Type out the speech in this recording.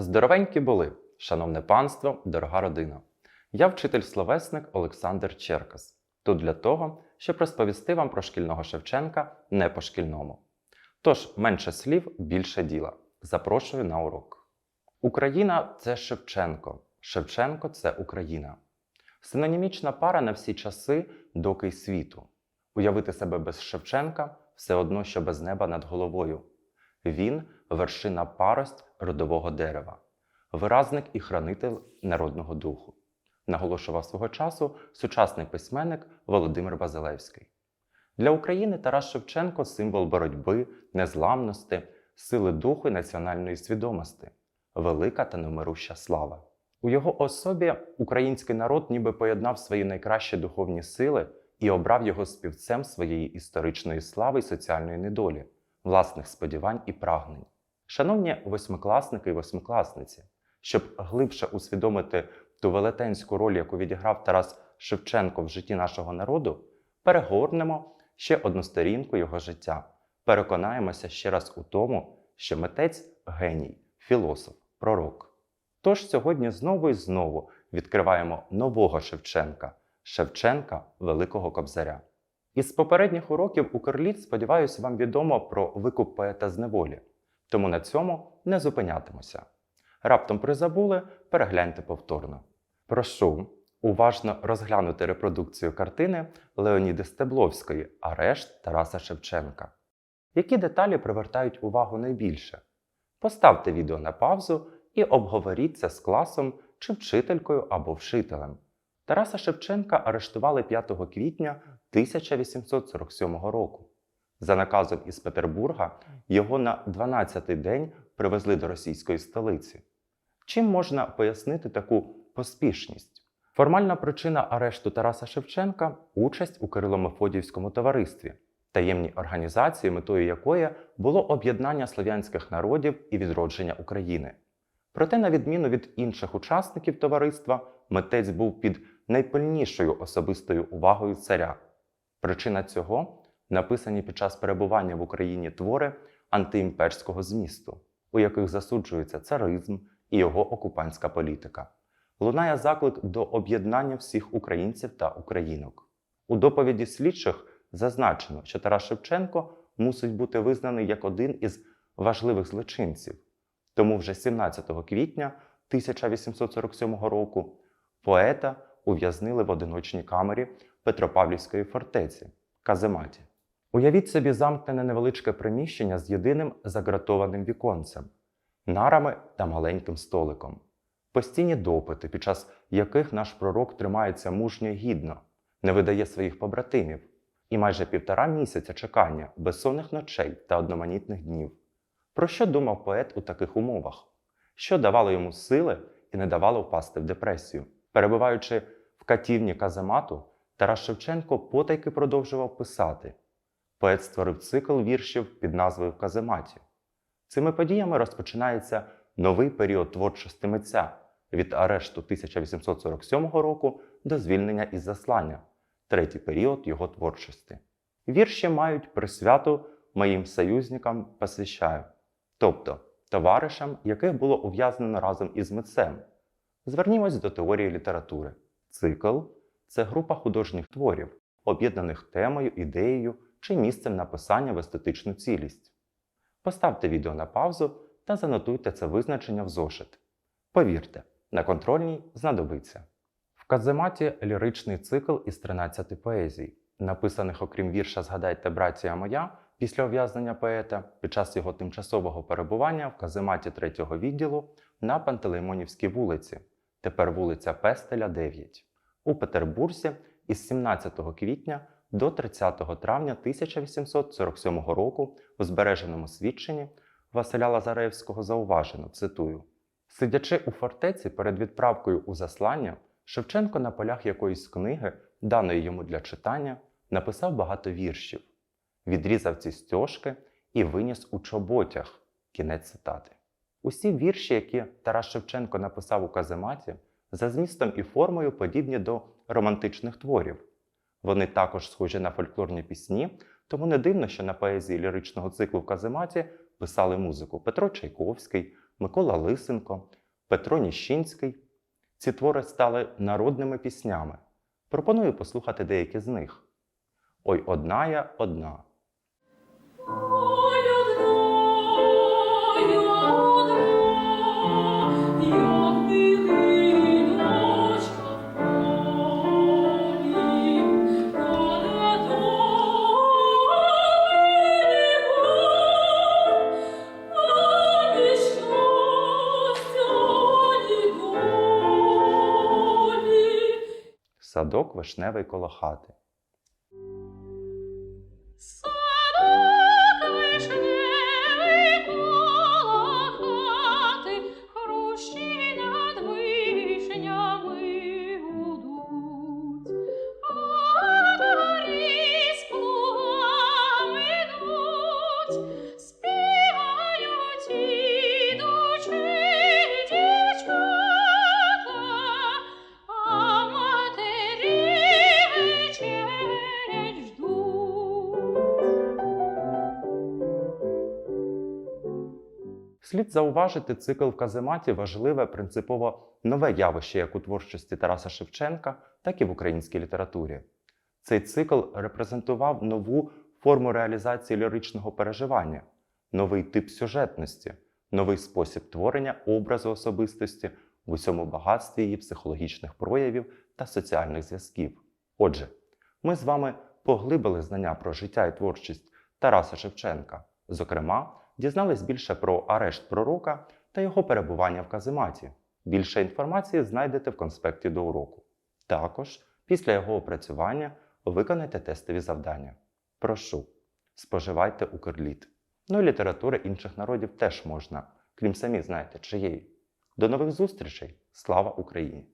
Здоровенькі були, шановне панство, дорога родина. Я вчитель-словесник Олександр Черкас. Тут для того, щоб розповісти вам про шкільного Шевченка не по шкільному. Тож менше слів, більше діла. Запрошую на урок. Україна це Шевченко. Шевченко це Україна. Синонімічна пара на всі часи, доки й світу. Уявити себе без Шевченка все одно, що без неба над головою. Він вершина парость родового дерева, виразник і хранитель народного духу, наголошував свого часу сучасний письменник Володимир Базилевський. Для України Тарас Шевченко символ боротьби, незламності, сили духу і національної свідомості, велика та немируща слава. У його особі український народ ніби поєднав свої найкращі духовні сили і обрав його співцем своєї історичної слави й соціальної недолі, власних сподівань і прагнень. Шановні восьмикласники і восьмикласниці, щоб глибше усвідомити ту велетенську роль, яку відіграв Тарас Шевченко в житті нашого народу, перегорнемо ще одну сторінку його життя. Переконаємося ще раз у тому, що митець геній, філософ, пророк. Тож сьогодні знову і знову відкриваємо нового Шевченка, Шевченка Великого Кобзаря. Із попередніх уроків Укрліт, сподіваюся, вам відомо про викуп поета з неволі, тому на цьому не зупинятимося. Раптом призабули, перегляньте повторно. Прошу уважно розглянути репродукцію картини Леоніди Стебловської Арешт Тараса Шевченка. Які деталі привертають увагу найбільше? Поставте відео на паузу і обговоріть це з класом чи вчителькою або вчителем. Тараса Шевченка арештували 5 квітня 1847 року. За наказом із Петербурга його на 12-й день привезли до російської столиці. Чим можна пояснити таку поспішність? Формальна причина арешту Тараса Шевченка участь у Кирило-Мефодіївському товаристві, таємній організації, метою якої було об'єднання слов'янських народів і відродження України. Проте, на відміну від інших учасників товариства, митець був під найпильнішою особистою увагою царя. Причина цього написані під час перебування в Україні твори антиімперського змісту, у яких засуджується царизм і його окупантська політика. Лунає заклик до об'єднання всіх українців та українок. У доповіді слідчих зазначено, що Тарас Шевченко мусить бути визнаний як один із важливих злочинців. Тому вже 17 квітня 1847 року поета ув'язнили в одиночній камері Петропавлівської фортеці Казематі. Уявіть собі замкнене невеличке приміщення з єдиним загратованим віконцем, нарами та маленьким столиком. Постійні допити, під час яких наш пророк тримається мужньо й гідно, не видає своїх побратимів, і майже півтора місяця чекання безсонних ночей та одноманітних днів. Про що думав поет у таких умовах? Що давало йому сили і не давало впасти в депресію? Перебуваючи в катівні каземату, Тарас Шевченко потайки продовжував писати. Поет створив цикл віршів під назвою В казематі. Цими подіями розпочинається новий період творчості митця від арешту 1847 року до звільнення із заслання, третій період його творчості. Вірші мають присвяту моїм союзникам посвящаю, тобто товаришам, яких було ув'язнено разом із митцем. Звернімось до теорії літератури. Цикл це група художніх творів, об'єднаних темою, ідеєю чи місцем написання в естетичну цілість. Поставте відео на паузу та занотуйте це визначення в зошит. Повірте, на контрольній знадобиться. В казематі ліричний цикл із 13 поезій, написаних, окрім вірша Згадайте, братія моя після ув'язнення поета під час його тимчасового перебування в казематі 3-го відділу на Пантелеймонівській вулиці, тепер вулиця Пестеля, 9, у Петербурзі із 17 квітня до 30 травня 1847 року у збереженому свідченні Василя Лазаревського зауважено, цитую: Сидячи у фортеці перед відправкою у заслання, Шевченко на полях якоїсь книги, даної йому для читання, написав багато віршів, відрізав ці стьожки і виніс у чоботях. Кінець цитати. Усі вірші, які Тарас Шевченко написав у казематі, за змістом і формою подібні до романтичних творів. Вони також схожі на фольклорні пісні, тому не дивно, що на поезії ліричного циклу в казематі писали музику Петро Чайковський, Микола Лисенко, Петро Ніщинський. Ці твори стали народними піснями. Пропоную послухати деякі з них. Ой, одна я одна. Садок вишневий коло хати. Слід зауважити, цикл в казематі важливе принципово нове явище як у творчості Тараса Шевченка, так і в українській літературі. Цей цикл репрезентував нову форму реалізації ліричного переживання, новий тип сюжетності, новий спосіб творення образу особистості в усьому багатстві її психологічних проявів та соціальних зв'язків. Отже, ми з вами поглибили знання про життя і творчість Тараса Шевченка, зокрема, дізнались більше про арешт пророка та його перебування в казематі. Більше інформації знайдете в конспекті до уроку. Також після його опрацювання виконайте тестові завдання. Прошу, споживайте укрліт. Ну і літератури інших народів теж можна, крім самі знаєте чиєї. До нових зустрічей! Слава Україні!